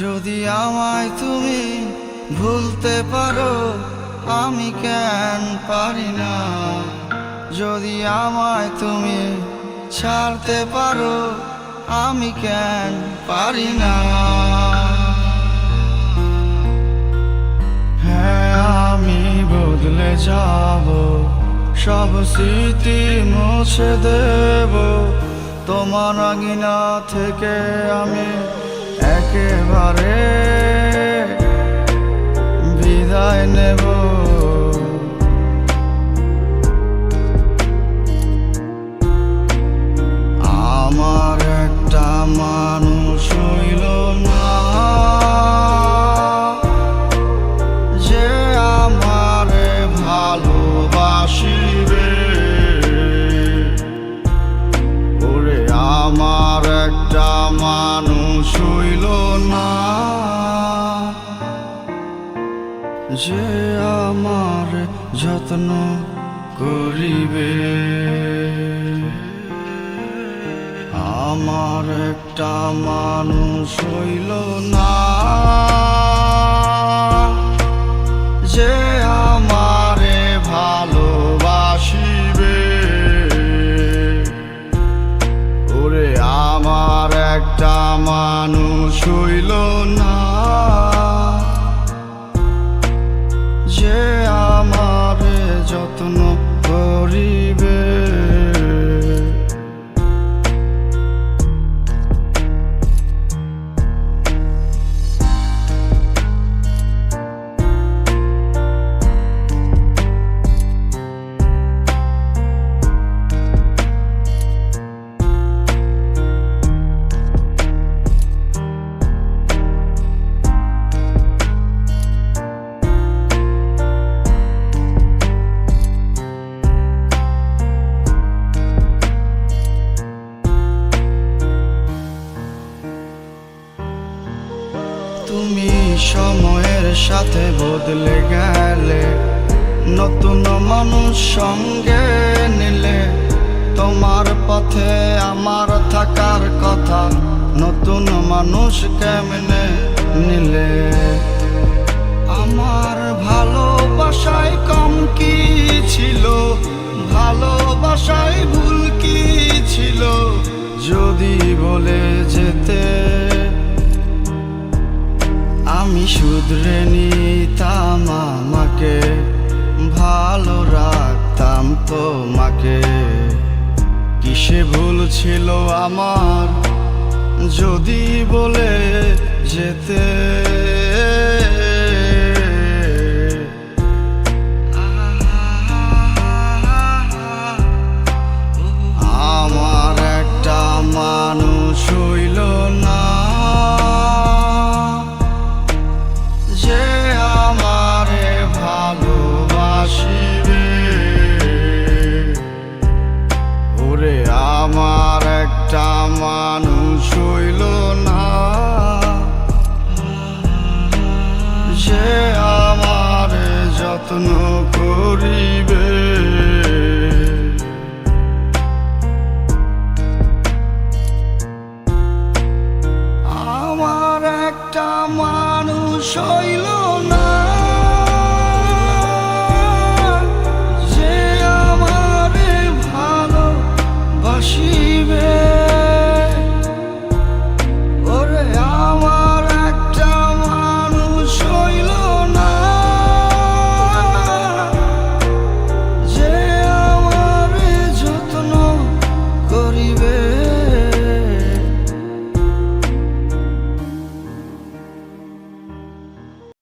যদি আমায় তুমি ভুলতে পারো, আমি কেন পারি না? যদি আমায় তুমি ছাড়তে পারো, আমি কেন পারি না? হ্যাঁ আমি বদলে যাব, সব স্মৃতি মুছে দেব। তোমার আঙিনা থেকে আমি একেবারে বিদায় নেব। হইল না। যে আমার যত্ন করিবে আমার একটা মানুষ হইল না। মানুষ হইল না। যে আমারে যত্ন করিবে। সময়ের সাথে বদলে গেলে, নতুন মানুষ সঙ্গে নিলে, তোমার পথে আমার থাকার কথা, নতুন মানুষ কেমনে নিলে? আমার ভালোবাসায় শুধরে নিতাম আমাকে ভালো রাখতাম তোমাকে। কিসে ভুল ছিল আমার যদি বলে যেতে? যত্ন করিবে। আমার একটা মানুষ হইল